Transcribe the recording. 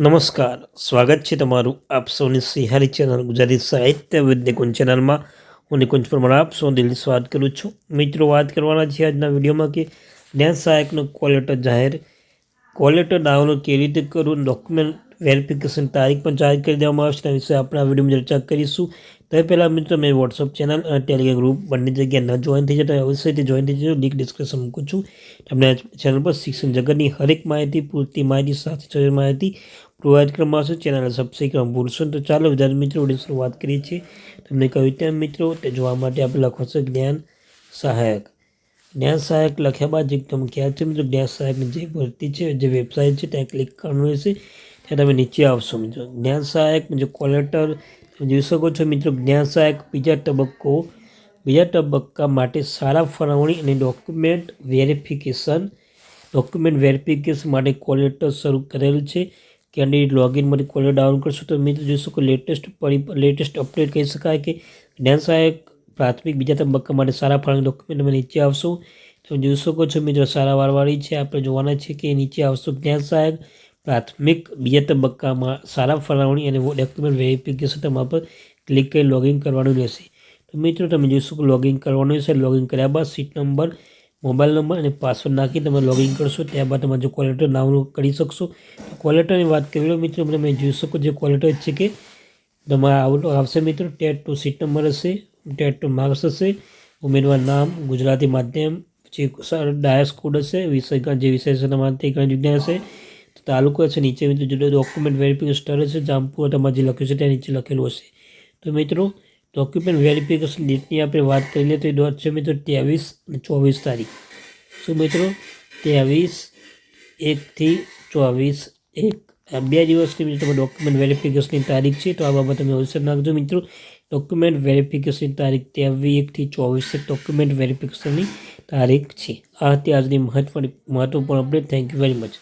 નમસ્કાર. સ્વાગત છે તમારું આપ સૌની સિંહારી ચેનલ ગુજરાતી સાહિત્ય વિદ ચેનલમાં. હું નિકુંજ પરમાર, આપ સૌ દિલથી સ્વાગત કરું છું. મિત્રો, વાત કરવાના છે આજના વિડીયોમાં કે જ્ઞાન સહાયકનો કોલેટર જાહેર. કોલેટર ડાઉનલોડ કેવી રીતે કરવું? ડોક્યુમેન્ટ વેરિફિકેશન તારીખ પણ જાહેર કરી દેવામાં આવશે તેના વિશે આપણે આ વિડીયોમાં ચર્ચા કરીશું. તે પહેલાં મિત્રો મેં વોટ્સઅપ ચેનલ અને ટેલિગ્રામ ગ્રુપ બંને જગ્યાએ ન જોઈન થઈ જતા અવશ્યથી જોઈન થઈ જજો. લિંક ડિસ્ક્રિપ્શન મૂકું છું. તમને ચેનલ પર શિક્ષણ જગતની હરેક માહિતી, પૂરતી માહિતી સાથે માહિતી પ્રોવાઈડ કરવામાં આવશે. ચેનલને સબસ્ક્રાઈબ કરવા ભૂલશો તો ચાલો, વિદ્યાર્થી મિત્રો શરૂઆત કરીએ છીએ. તમને કહ્યું તેમ, મિત્રો, તે જોવા માટે આપણે લખો છો જ્ઞાન સહાયક. જ્ઞાન સહાયક લખ્યા બાદ એક તમને ખ્યાલ છે, મિત્રો, જ્ઞાન સહાયકની જે ભરતી છે, જે વેબસાઇટ છે, ત્યાં ક્લિક કરવાનું રહેશે. ત્યાં તમે નીચે આવશો, મિત્રો. જ્ઞાન સહાયક મિત્રો કોલેટર જોઈ શકો છો, મિત્રો, જ્ઞાન સહાયક બીજા તબક્કો, બીજા તબક્કા માટે સારા ફાળવણી અને ડોક્યુમેન્ટ વેરિફિકેશન ડોક્યુમેન્ટ વેરિફિકેશન માટે કોલેટર શરૂ કરેલ છે. કેન્ડિડેટ લોગિન માટે કોલેટર ડાઉન કરશો તો, મિત્રો, જોઈ શકો લેટેસ્ટ લેટેસ્ટ અપડેટ કહી શકાય કે જ્ઞાન સહાયક પ્રાથમિક બીજા તબક્કા માટે સારા ફાળવણી ડોક્યુમેન્ટ તમે નીચે આવશો. તમે જોઈ શકો છો, મિત્રો, સારા વારવાળી છે. આપણે જોવાના છે કે નીચે આવશો જ્ઞાન સહાયક પ્રાથમિક બીજા તબક્કામાં સારા ફાળવણી અને ડોક્યુમેન્ટ વેરિફિકેશન તમારા પર ક્લિક કરી લોગિન કરવાનું રહેશે. તો મિત્રો, તમે જોઈ શકો લોગિન કરવાનું રહેશે. લોગિન કર્યા બાદ સીટ નંબર મોબાઈલ નંબર અને પાસવર્ડ નાખી તમે લોગિન કરશો. ત્યારબાદ તમે જો કોલેટર ડાઉનલોડ કરી શકશો. કોલેટરની વાત કરી લો મિત્રો, તમે જોઈ શકો જે કોલેટર છે કે તમારા આઉટ આવશે મિત્રો. ટેટ ટુ સીટ નંબર હશે ટેટ ટુ માર્ક્સ હશે, ઉમેદવાર નામ, ગુજરાતી માધ્યમ પછી ડાયસ કોડ હશે વિષય જે વિષય છે તમારે તે ગણ જગ્યા હશે. તો તાલુકો હશે નીચે મિત્રો જો ડોક્યુમેન્ટ વેરિફિકેશન સ્ટર હશે જામપુર તમારે જે લખ્યું છે ત્યાં નીચે લખેલું હશે. તો મિત્રો ડોક્યુમેન્ટ વેરિફિકેશન ડેટની આપણે વાત કરી લઈએ તો એ ડોટ છે મિત્રો ત્રેવીસ અને ચોવીસ તારીખ. શું મિત્રો ત્રેવીસ એકથી ચોવીસ, એક બે દિવસની મિત્રો તમે ડોક્યુમેન્ટ વેરિફિકેશનની તારીખ છે, તો આ બાબત તમે અવસર નાખજો મિત્રો. ડોક્યુમેન્ટ વેરિફિકેશનની તારીખ ત્રેવીસ એકથી ચોવીસ ડોક્યુમેન્ટ વેરિફિકેશનની તારીખ છે. આ હતી આજની મહત્વની, મહત્વપૂર્ણ update thank you very much